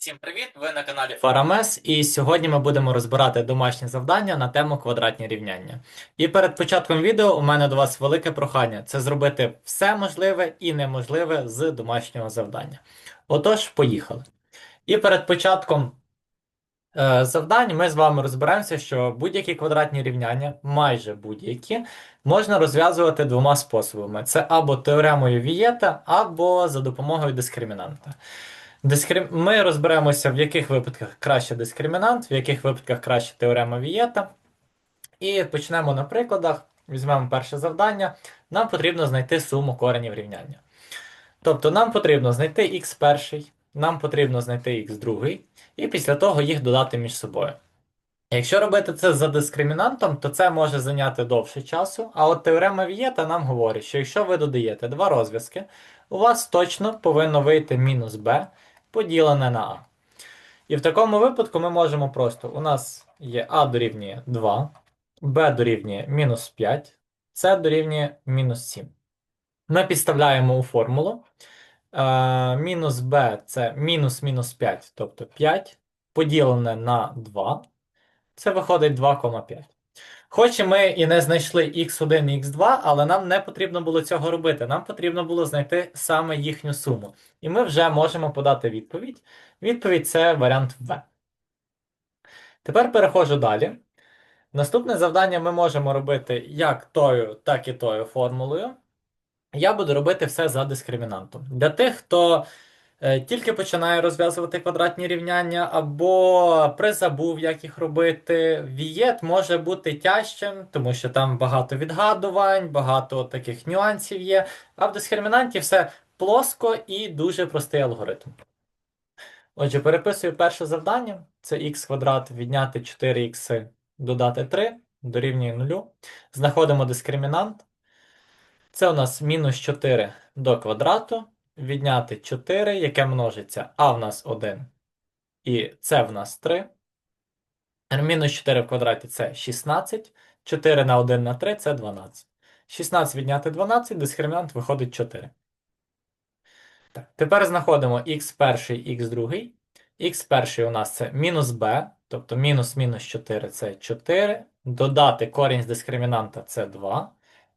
Всім привіт! Ви на каналі Фарамес, і сьогодні ми будемо розбирати домашні завдання на тему квадратні рівняння. І перед початком відео у мене до вас велике прохання це зробити все можливе і неможливе з домашнього завдання. Отож, поїхали. І перед початком е, завдань ми з вами розберемося, що будь-які квадратні рівняння, майже будь-які, можна розв'язувати двома способами: це або теоремою Вієта, або за допомогою дискримінанта. Дискрим... Ми розберемося, в яких випадках краще дискримінант, в яких випадках краще теорема Вієта. І почнемо на прикладах. Візьмемо перше завдання. Нам потрібно знайти суму коренів рівняння. Тобто нам потрібно знайти х перший, нам потрібно знайти х другий, і після того їх додати між собою. Якщо робити це за дискримінантом, то це може зайняти довше часу, а от теорема Вієта нам говорить, що якщо ви додаєте два розв'язки, у вас точно повинно вийти мінус b поділене на а. І в такому випадку ми можемо просто, у нас є а дорівнює 2, b дорівнює мінус 5, c дорівнює мінус 7. Ми підставляємо у формулу. Е, мінус b це мінус мінус 5, тобто 5, поділене на 2. Це виходить 2,5. Хоч і ми і не знайшли x1 і x2, але нам не потрібно було цього робити. Нам потрібно було знайти саме їхню суму. І ми вже можемо подати відповідь. Відповідь це варіант В. Тепер переходжу далі. Наступне завдання ми можемо робити як тою, так і тою формулою. Я буду робити все за дискримінантом. Для тих, хто тільки починає розв'язувати квадратні рівняння, або призабув, як їх робити, вієт може бути тяжчим, тому що там багато відгадувань, багато таких нюансів є. А в дискримінанті все плоско і дуже простий алгоритм. Отже, переписую перше завдання: це х квадрат відняти 4х додати 3 дорівнює 0. Знаходимо дискримінант. Це у нас мінус 4 до квадрату, відняти 4, яке множиться а в нас 1 і це в нас 3. Мінус 4 в квадраті це 16. 4 на 1 на 3 це 12. 16 відняти 12, дискримінант виходить 4. Так, Тепер знаходимо х перший, х другий. х перший у нас це мінус b, тобто мінус мінус 4 це 4. Додати корінь з дискримінанта це 2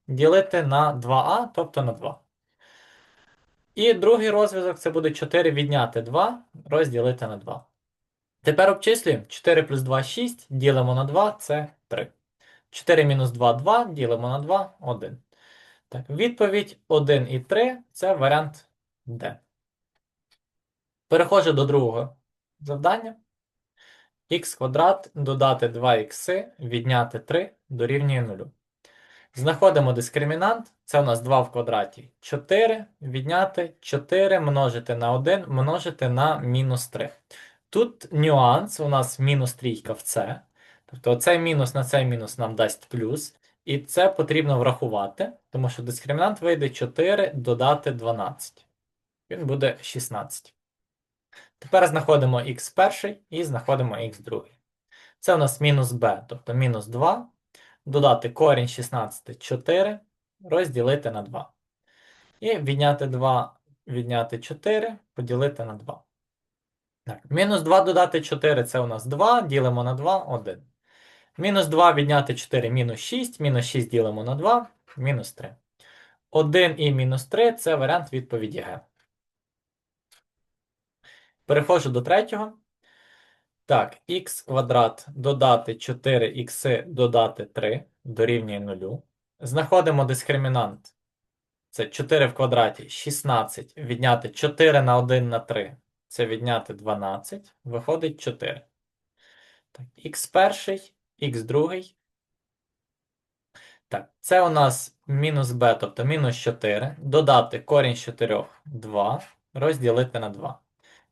ділити на 2а, тобто на 2. І другий розв'язок це буде 4 відняти 2, розділити на 2. Тепер обчислюємо 4 плюс 2 6, ділимо на 2, це 3. 4 мінус 2 2, ділимо на 2 1. Так, відповідь 1 і 3 це варіант D. Переходжу до другого завдання. х квадрат додати 2х відняти 3 дорівнює 0. Знаходимо дискримінант. Це у нас 2 в квадраті 4. Відняти 4 множити на 1 множити на мінус 3. Тут нюанс, у нас мінус трійка в це. Тобто цей мінус на цей мінус нам дасть плюс. І це потрібно врахувати, тому що дискримінант вийде 4 додати 12. Він буде 16. Тепер знаходимо х перший і знаходимо х другий. Це у нас мінус b, тобто мінус 2 додати корінь 16 4, розділити на 2. І відняти 2, відняти 4, поділити на 2. Так, Мінус 2 додати 4 це у нас 2, ділимо на 2, 1. Мінус 2 відняти 4 мінус 6, мінус 6 ділимо на 2, мінус 3. 1 і мінус 3 це варіант відповіді Г. Переходжу до третього. Так, х квадрат додати 4х додати 3 дорівнює 0. Знаходимо дискримінант. Це 4 в квадраті 16. Відняти 4 на 1 на 3. Це відняти 12. Виходить 4. Так, х перший, х другий. Так, це у нас мінус b, тобто мінус 4. Додати корінь з 4 2. Розділити на 2.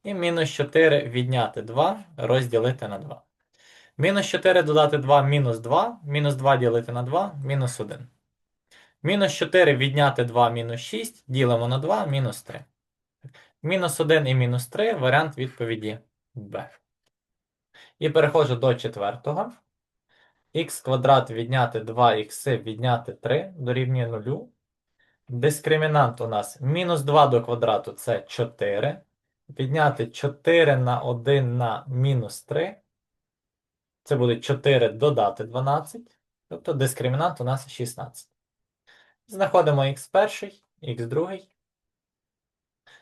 І мінус 4 відняти 2, розділити на 2. Мінус 4 додати 2 мінус 2, мінус 2 ділити на 2, мінус 1. Мінус 4 відняти 2 мінус 6, ділимо на 2, мінус 3. Мінус 1 і мінус 3 варіант відповіді Б. І переходжу до четвертого. х квадрат відняти 2х відняти 3 дорівнює 0. Дискримінант у нас мінус 2 до квадрату це 4. Відняти 4 на 1 на мінус 3. Це буде 4 додати 12. Тобто дискримінант у нас 16. Знаходимо х перший, х другий.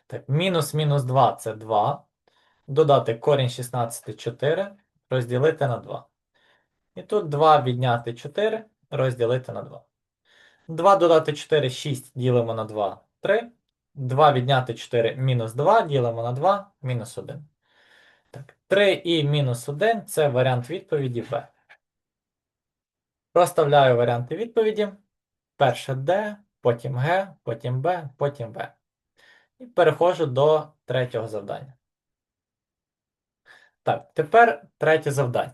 Так, мінус мінус 2 це 2. Додати корінь 16 4, розділити на 2. І тут 2 відняти 4, розділити на 2. 2 додати 4 6 ділимо на 2 3. 2 відняти 4 мінус 2 ділимо на 2 мінус 1. Так, 3 і мінус 1 це варіант відповіді В. Проставляю варіанти відповіді. Перше D, потім Г, потім Б, потім В. І переходжу до третього завдання. Так, тепер третє завдання.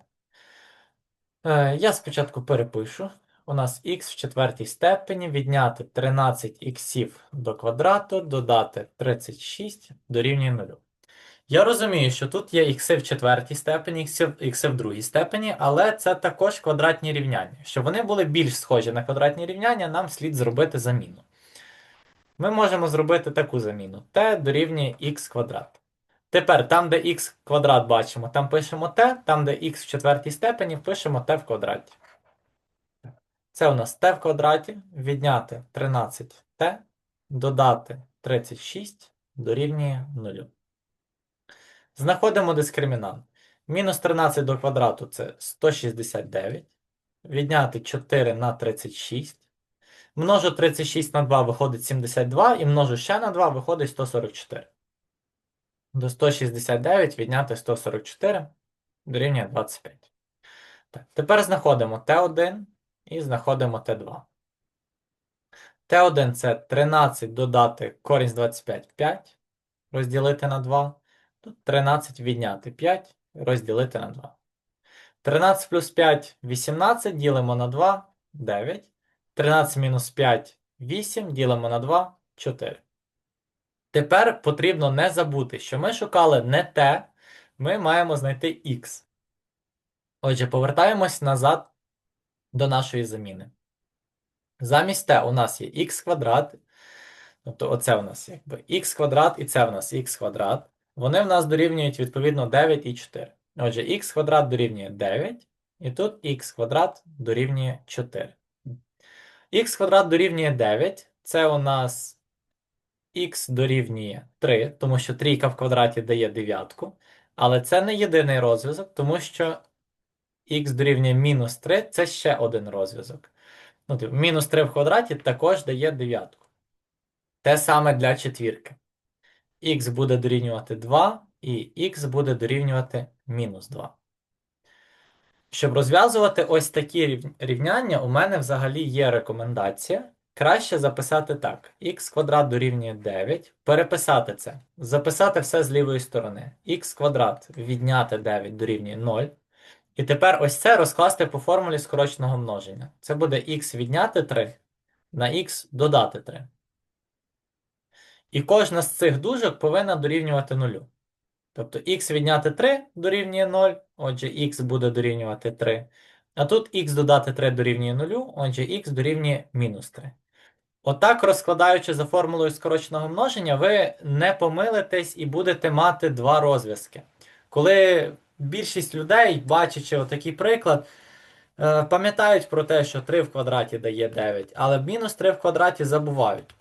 Е, я спочатку перепишу. У нас х в четвертій степені відняти 13 х до квадрату, додати 36 дорівнює 0. Я розумію, що тут є х в четвертій степені, х в другій степені, але це також квадратні рівняння. Щоб вони були більш схожі на квадратні рівняння, нам слід зробити заміну. Ми можемо зробити таку заміну. t дорівнює х квадрат. Тепер там, де х квадрат бачимо, там пишемо t, там, де х в четвертій степені, пишемо t в квадраті. Це у нас t в квадраті, відняти 13t, додати 36 дорівнює 0. Знаходимо дискримінант. Мінус 13 до квадрату це 169. Відняти 4 на 36. Множу 36 на 2 виходить 72, і множу ще на 2 виходить 144. До 169 відняти 144 дорівнює 25. Так, Тепер знаходимо Т1 і знаходимо Т2. Т1 це 13 додати корінь з 25 5, розділити на 2. Тут 13 відняти 5, розділити на 2. 13 плюс 5 18, ділимо на 2 9. 13 мінус 5 8, ділимо на 2 4. Тепер потрібно не забути, що ми шукали не Т, ми маємо знайти Х. Отже, повертаємось назад до нашої заміни. Замість Т у нас є х квадрат. Тобто оце у нас якби х квадрат і це у нас х квадрат. Вони в нас дорівнюють відповідно 9 і 4. Отже, х квадрат дорівнює 9, і тут х квадрат дорівнює 4. х квадрат дорівнює 9. Це у нас х дорівнює 3, тому що трійка в квадраті дає дев'ятку. Але це не єдиний розв'язок, тому що х дорівнює мінус 3 це ще один розв'язок. Ну, типу, мінус 3 в квадраті також дає дев'ятку. Те саме для четвірки. х буде дорівнювати 2, і х буде дорівнювати мінус 2. Щоб розв'язувати ось такі рівняння, у мене взагалі є рекомендація. Краще записати так: х квадрат дорівнює 9, переписати це, записати все з лівої сторони. х квадрат відняти 9 дорівнює 0. І тепер ось це розкласти по формулі скороченого множення. Це буде х відняти 3 на х додати 3. І кожна з цих дужок повинна дорівнювати 0. Тобто х відняти 3 дорівнює 0, отже, х буде дорівнювати 3. А тут х додати 3 дорівнює 0, отже, х дорівнює мінус 3. Отак, розкладаючи за формулою скороченого множення, ви не помилитесь і будете мати два розв'язки. Коли більшість людей, бачачи отакий приклад, е, пам'ятають про те, що 3 в квадраті дає 9, але мінус 3 в квадраті забувають.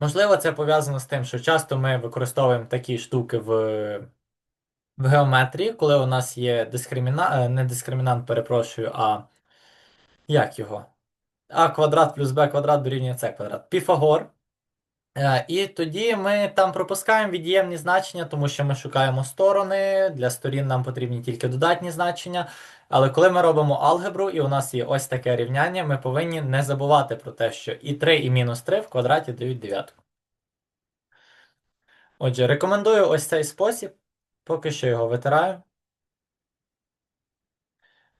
Можливо, це пов'язано з тим, що часто ми використовуємо такі штуки в в геометрії, коли у нас є дискримінант, е, не дискримінант, перепрошую, а як його? А квадрат плюс Б квадрат дорівнює С квадрат. Піфагор. Е, і тоді ми там пропускаємо від'ємні значення, тому що ми шукаємо сторони. Для сторін нам потрібні тільки додатні значення. Але коли ми робимо алгебру, і у нас є ось таке рівняння, ми повинні не забувати про те, що і 3, і мінус 3 в квадраті дають дев'ятку. Отже, рекомендую ось цей спосіб. Поки що його витираю.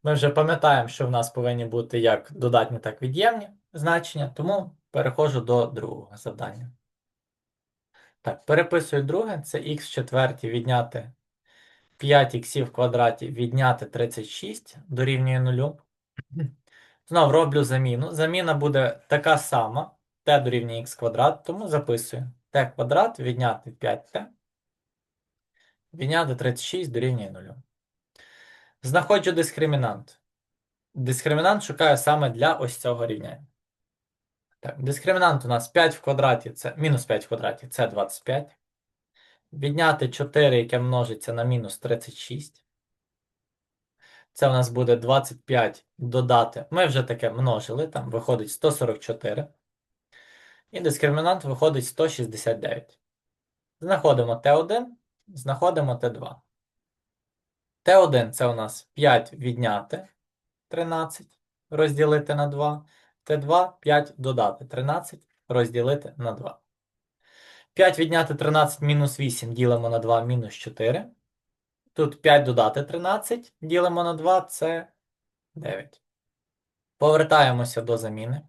Ми вже пам'ятаємо, що в нас повинні бути як додатні, так і від'ємні значення, тому переходжу до другого завдання. Так, переписую друге, це х в четвертій відняти 5х в квадраті відняти 36 дорівнює 0. Знову роблю заміну. Заміна буде така сама. t дорівнює х квадрат, тому записую t квадрат відняти 5t Відняти 36 дорівнює 0. Знаходжу дискримінант. Дискримінант шукаю саме для ось цього рівняння. Так, дискримінант у нас 5 в квадраті, це мінус 5 в квадраті це 25. Відняти 4, яке множиться на мінус 36. Це у нас буде 25 додати. Ми вже таке множили, там виходить 144. І дискримінант виходить 169. Знаходимо Т1, знаходимо Т2. Т1 це у нас 5 відняти 13, розділити на 2. Т2 5 додати 13, розділити на 2. 5 відняти 13 мінус 8 ділимо на 2 мінус 4. Тут 5 додати 13, ділимо на 2 це 9. Повертаємося до заміни.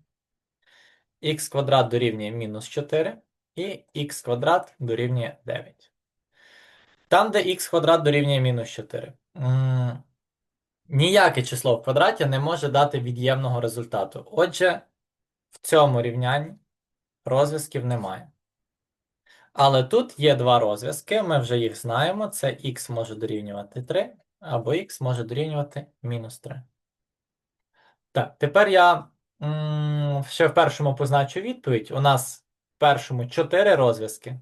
х квадрат дорівнює мінус 4 і х квадрат дорівнює 9. Там, де х квадрат дорівнює мінус 4. Ніяке число в квадраті не може дати від'ємного результату. Отже, в цьому рівнянні розв'язків немає. Але тут є два розв'язки, ми вже їх знаємо. Це х може дорівнювати 3, або х може дорівнювати мінус 3. Так, тепер я ще в першому позначу відповідь. У нас в першому 4 розв'язки.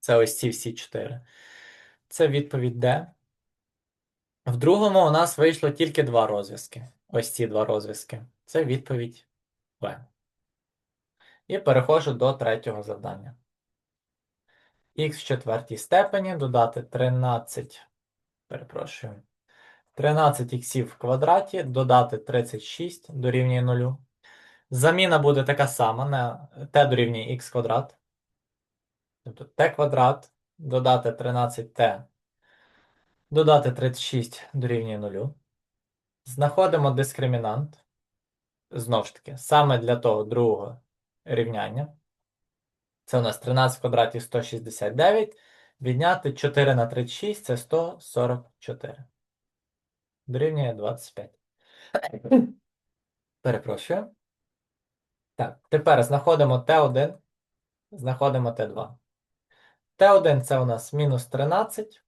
Це ось ці всі 4. Це відповідь Д. В другому у нас вийшло тільки два розв'язки. Ось ці два розв'язки. Це відповідь В. І переходжу до третього завдання. х в четвертій степені додати 13, перепрошую, 13 х в квадраті, додати 36 дорівнює 0. Заміна буде така сама на t дорівнює х квадрат. Тобто t квадрат додати 13t, додати 36 дорівнює 0. Знаходимо дискримінант. Знову ж таки, саме для того другого рівняння. Це у нас 13 в квадраті 169. Відняти 4 на 36 це 144. Дорівнює 25. Перепрошую. Так, тепер знаходимо Т1, знаходимо Т2. Т1 це у нас мінус 13.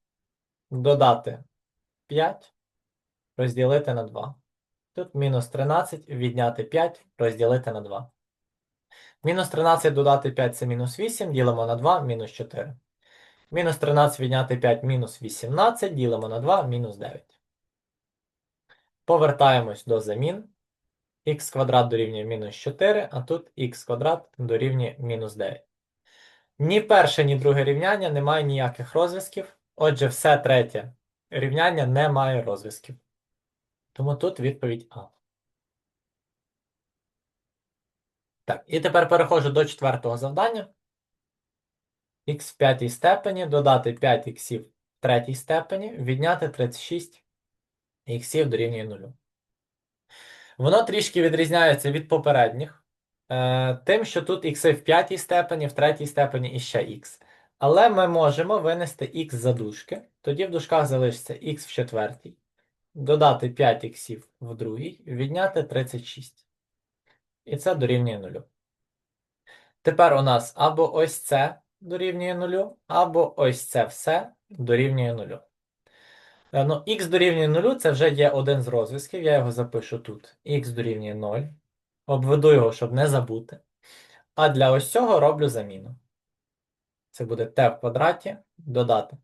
Додати 5, розділити на 2. Тут мінус 13, відняти 5, розділити на 2. Мінус 13 додати 5 це мінус 8, ділимо на 2, мінус 4. Мінус 13 відняти 5, мінус 18, ділимо на 2, мінус 9. Повертаємось до замін. х квадрат дорівнює мінус 4, а тут х квадрат дорівнює мінус 9. Ні перше, ні друге рівняння не має ніяких розв'язків. Отже, все третє рівняння не має розв'язків. Тому тут відповідь А. Так, і тепер переходжу до четвертого завдання. х в п'ятій степені додати 5 х в третій степені, відняти 36 х дорівнює 0. Воно трішки відрізняється від попередніх, е, тим, що тут х в п'ятій степені, в третій степені і ще х. Але ми можемо винести х за дужки, тоді в дужках залишиться х в четвертій, додати 5 х в другій, відняти 36. І це дорівнює 0. Тепер у нас або ось це дорівнює 0, або ось це все дорівнює 0. Е, Ну, х дорівнює 0 це вже є один з розв'язків, я його запишу тут. х дорівнює 0. Обведу його, щоб не забути. А для ось цього роблю заміну. Це буде t в квадраті, додати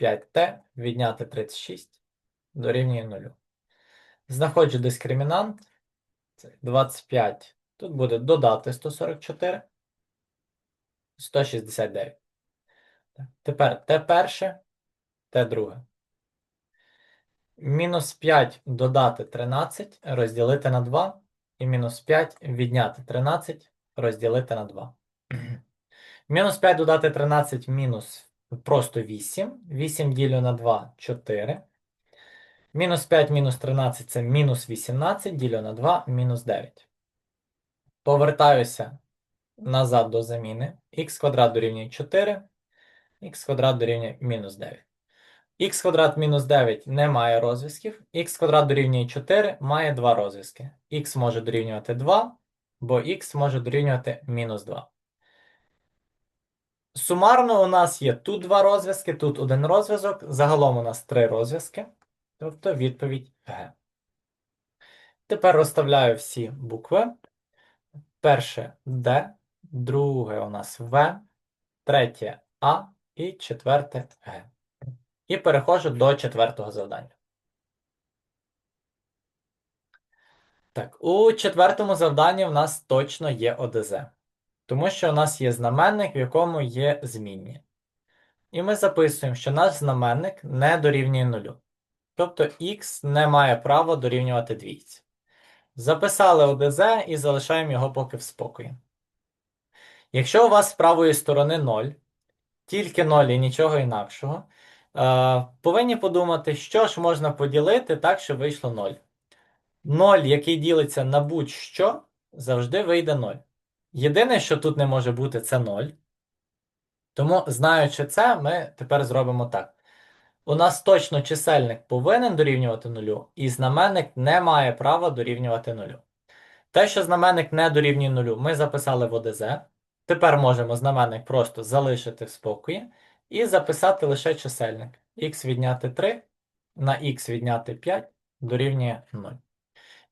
5t, відняти 36, дорівнює 0. Знаходжу дискримінант. Це 25. Тут буде додати 144. 169. Тепер t перше, t друге. Мінус 5 додати 13, розділити на 2. І мінус 5 відняти 13, розділити на 2. Мінус 5 додати 13 мінус просто 8. 8 ділю на 2 4. Мінус 5 мінус 13 це мінус 18, ділю на 2 мінус 9. Повертаюся назад до заміни. х квадрат дорівнює 4, х квадрат дорівнює мінус 9. х квадрат мінус 9 не має розв'язків, х квадрат дорівнює 4 має два розв'язки. х може дорівнювати 2, бо х може дорівнювати мінус 2. Сумарно у нас є тут два розв'язки, тут один розв'язок. Загалом у нас три розв'язки. Тобто відповідь Г. Тепер розставляю всі букви. Перше Д, друге у нас В, третє А і четверте Г. І переходжу до четвертого завдання. Так, у четвертому завданні в нас точно є ОДЗ. Тому що у нас є знаменник, в якому є змінні. І ми записуємо, що наш знаменник не дорівнює нулю. Тобто х не має права дорівнювати двійці. Записали ОДЗ і залишаємо його поки в спокої. Якщо у вас з правої сторони 0, тільки 0 і нічого інакшого, е, повинні подумати, що ж можна поділити так, щоб вийшло 0. 0, який ділиться на будь-що, завжди вийде 0. Єдине, що тут не може бути, це 0. Тому, знаючи це, ми тепер зробимо так. У нас точно чисельник повинен дорівнювати нулю, і знаменник не має права дорівнювати нулю. Те, що знаменник не дорівнює нулю, ми записали в ОДЗ. Тепер можемо знаменник просто залишити в спокої і записати лише чисельник. х відняти 3 на х відняти 5 дорівнює 0.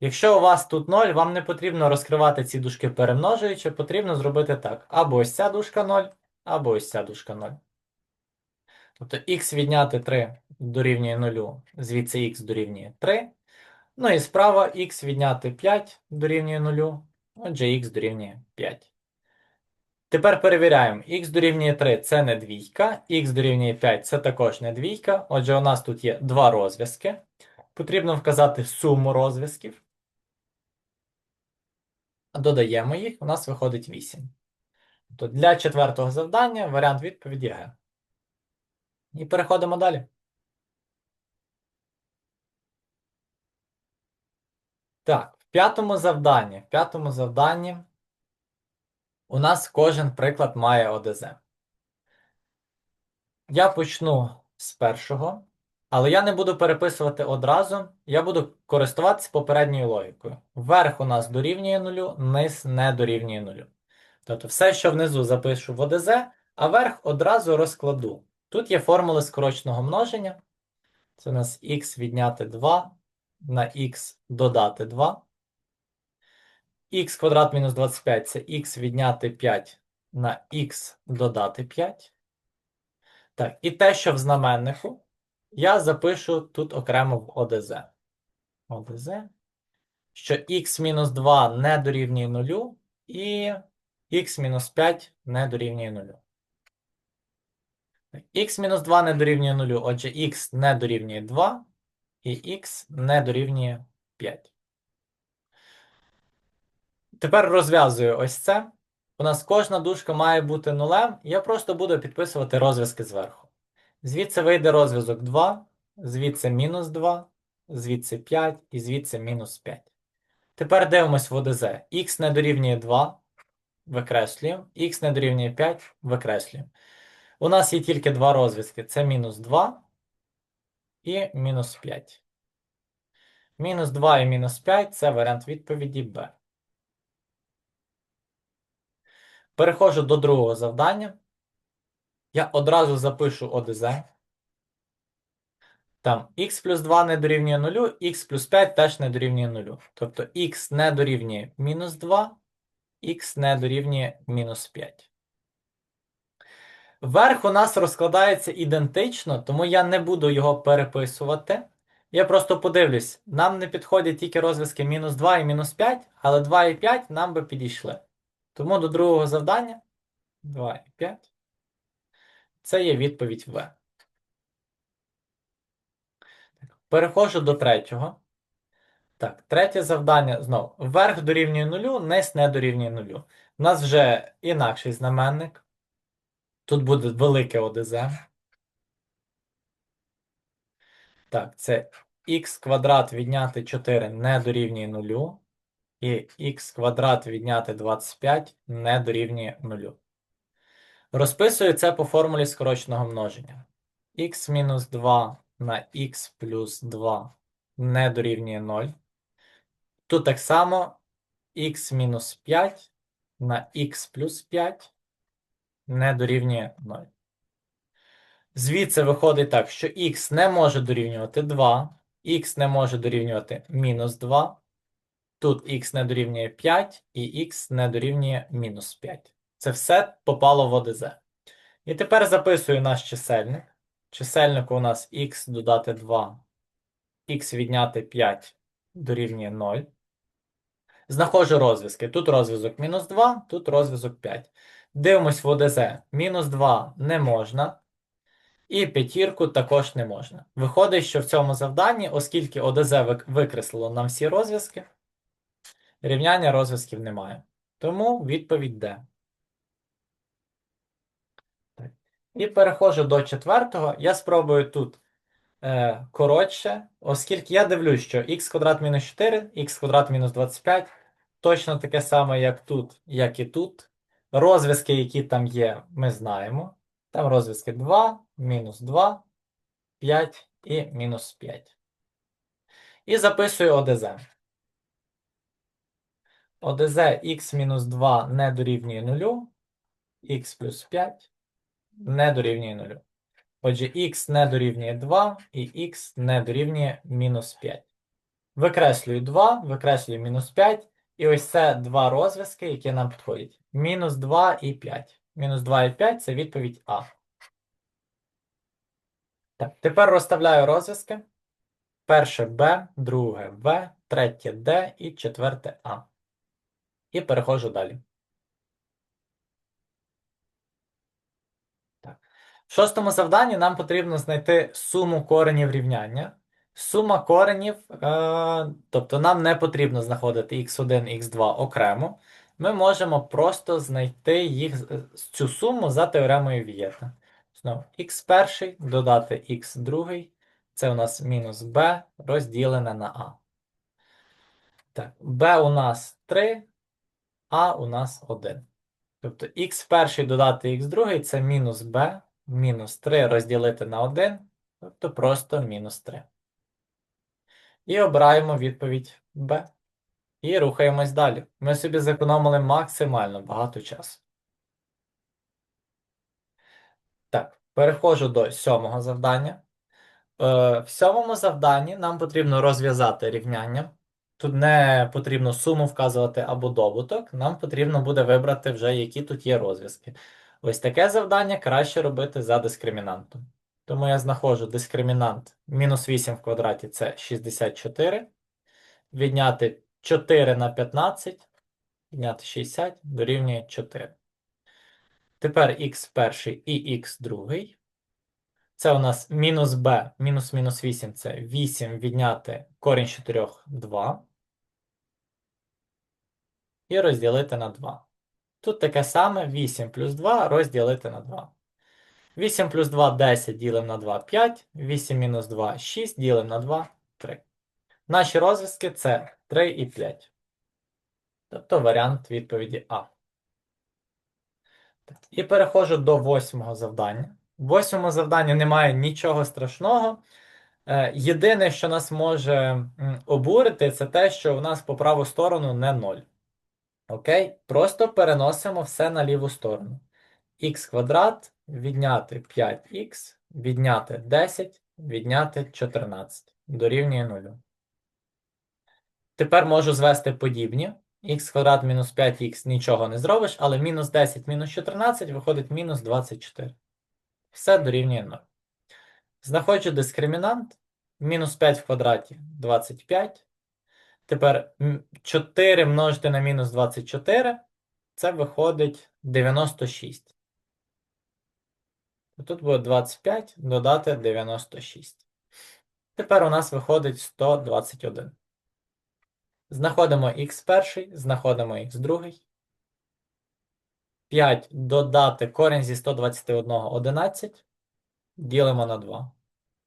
Якщо у вас тут 0, вам не потрібно розкривати ці дужки перемножуючи, потрібно зробити так. Або ось ця дужка 0, або ось ця дужка 0. Тобто х відняти 3 дорівнює 0, звідси х дорівнює 3. Ну і справа х відняти 5 дорівнює 0, отже х дорівнює 5. Тепер перевіряємо, х дорівнює 3 це не двійка, х дорівнює 5 це також не двійка. Отже, у нас тут є два розв'язки. Потрібно вказати суму розв'язків. Додаємо їх, у нас виходить 8. Тобто для четвертого завдання варіант відповіді Г. І переходимо далі. Так, в п'ятому завданні. В п'ятому завданні у нас кожен приклад має ОДЗ. Я почну з першого, але я не буду переписувати одразу, я буду користуватися попередньою логікою. Верх у нас дорівнює нулю, низ не дорівнює нулю. Тобто все, що внизу запишу в ОДЗ, а верх одразу розкладу. Тут є формули скороченого множення. Це у нас х відняти 2 на х додати 2. х квадрат мінус 25 це х відняти 5 на х додати 5. Так, і те, що в знаменнику, я запишу тут окремо в ОДЗ. ОДЗ, що х мінус 2 не дорівнює 0 і х мінус 5 не дорівнює 0. х мінус 2 не дорівнює 0, отже, х не дорівнює 2 і х не дорівнює 5. Тепер розв'язую ось це. У нас кожна дужка має бути нулем. Я просто буду підписувати розв'язки зверху. Звідси вийде розв'язок 2, звідси мінус 2, звідси 5 і звідси мінус 5. Тепер дивимось в ОДЗ. Х не дорівнює 2, викреслюємо, х не дорівнює 5, викреслюємо. У нас є тільки два розв'язки: це мінус 2 і мінус 5. Мінус 2 і мінус 5 це варіант відповіді Б. Переходжу до другого завдання. Я одразу запишу ОДЗ. Там х плюс 2 не дорівнює 0, х плюс 5 теж не дорівнює 0. Тобто х не дорівнює мінус 2, х не дорівнює мінус 5. Верх у нас розкладається ідентично, тому я не буду його переписувати. Я просто подивлюсь, нам не підходять тільки розв'язки мінус 2 і мінус 5, але 2 і 5 нам би підійшли. Тому до другого завдання 2 і 5. Це є відповідь В. Переходжу до третього. Так, третє завдання знову. Верх дорівнює нулю, низ не дорівнює нулю. У нас вже інакший знаменник. Тут буде велике ОДЗ. Так, це х квадрат відняти 4 не дорівнює нулю. І х квадрат відняти 25 не дорівнює нулю. Розписую це по формулі скороченого множення. х мінус 2 на х плюс 2 не дорівнює 0. Тут так само х мінус 5 на х плюс 5 не дорівнює 0. Звідси виходить так, що х не може дорівнювати 2, х не може дорівнювати мінус 2, тут х не дорівнює 5 і х не дорівнює мінус 5. Це все попало в ОДЗ. І тепер записую наш чисельник. Чисельнику у нас х додати 2, х відняти 5 дорівнює 0. Знаходжу розв'язки. Тут розв'язок мінус 2, тут розв'язок 5. Дивимось в ОДЗ. Мінус 2 не можна. І п'ятірку також не можна. Виходить, що в цьому завданні, оскільки ОДЗ викреслило нам всі розв'язки, рівняння розв'язків немає. Тому відповідь Д. Так. І переходжу до четвертого. Я спробую тут е, коротше, оскільки я дивлюсь, що х квадрат мінус 4, х квадрат мінус 25 точно таке саме, як тут, як і тут. Розв'язки, які там є, ми знаємо. Там розв'язки 2, мінус 2, 5 і мінус 5. І записую ОДЗ. ОДЗ х мінус 2 не дорівнює 0, х плюс 5 не дорівнює 0. Отже, х не дорівнює 2 і х не дорівнює мінус 5. Викреслюю 2, викреслюю мінус 5. І ось це два розв'язки, які нам підходять. Мінус 2 і 5. Мінус 2 і 5 це відповідь А. Так, тепер розставляю розв'язки. Перше Б, друге В, третє Д і четверте А. І переходжу далі. Так. В шостому завданні нам потрібно знайти суму коренів рівняння. Сума коренів, е, тобто нам не потрібно знаходити x1, x2 окремо. Ми можемо просто знайти їх цю суму за теоремою Вієта. Знову x1 додати x2, це у нас мінус b розділене на a. Так, b у нас 3, а у нас 1. Тобто x1 додати x2 це мінус b, мінус 3 розділити на 1, тобто просто мінус 3. І обираємо відповідь B. І рухаємось далі. Ми собі зекономили максимально багато часу. Так, переходжу до сьомого завдання. Е, в сьомому завданні нам потрібно розв'язати рівняння. Тут не потрібно суму вказувати або добуток. Нам потрібно буде вибрати вже, які тут є розв'язки. Ось таке завдання краще робити за дискримінантом. Тому я знаходжу дискримінант мінус 8 в квадраті це 64. Відняти 4 на 15, відняти 60 дорівнює 4. Тепер х перший і х другий. Це у нас мінус b, мінус мінус 8 це 8 відняти корінь 4 2. І розділити на 2. Тут таке саме 8 плюс 2 розділити на 2. 8 плюс 2 10 ділимо на 2 5. 8 мінус 2 6 ділимо на 2 3. Наші розв'язки це 3 і 5. Тобто варіант відповіді А. І переходжу до восьмого завдання. В восьмому завданні немає нічого страшного. Е, Єдине, що нас може обурити, це те, що у нас по праву сторону не 0. Окей? Просто переносимо все на ліву сторону. х квадрат відняти 5х, відняти 10, відняти 14. Дорівнює 0. Тепер можу звести подібні. х квадрат мінус 5х нічого не зробиш, але мінус 10 мінус 14 виходить мінус 24. Все дорівнює 0. Знаходжу дискримінант. Мінус 5 в квадраті 25. Тепер 4 множити на мінус 24. Це виходить 96. Тут буде 25 додати 96. Тепер у нас виходить 121. Знаходимо х перший, знаходимо х другий. 5 додати корінь зі 121 11. Ділимо на 2.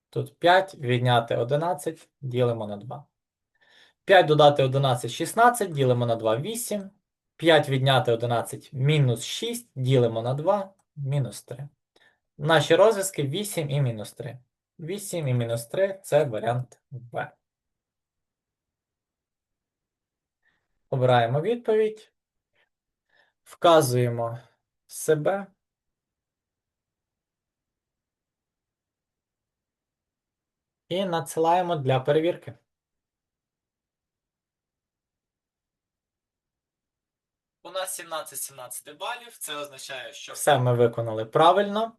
Тут 5 відняти 11, ділимо на 2. 5 додати 11 16, ділимо на 2 8. 5 відняти 11 мінус 6, ділимо на 2, мінус 3. Наші розв'язки 8 і мінус 3. 8 і мінус 3 це варіант В. Обираємо відповідь. Вказуємо себе. І надсилаємо для перевірки. Нас 17 17 балів, це означає, що все ми виконали правильно.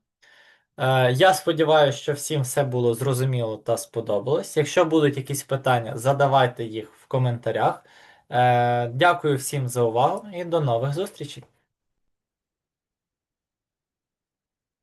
Е, Я сподіваюся, що всім все було зрозуміло та сподобалось. Якщо будуть якісь питання, задавайте їх в коментарях. Е, Дякую всім за увагу і до нових зустрічей!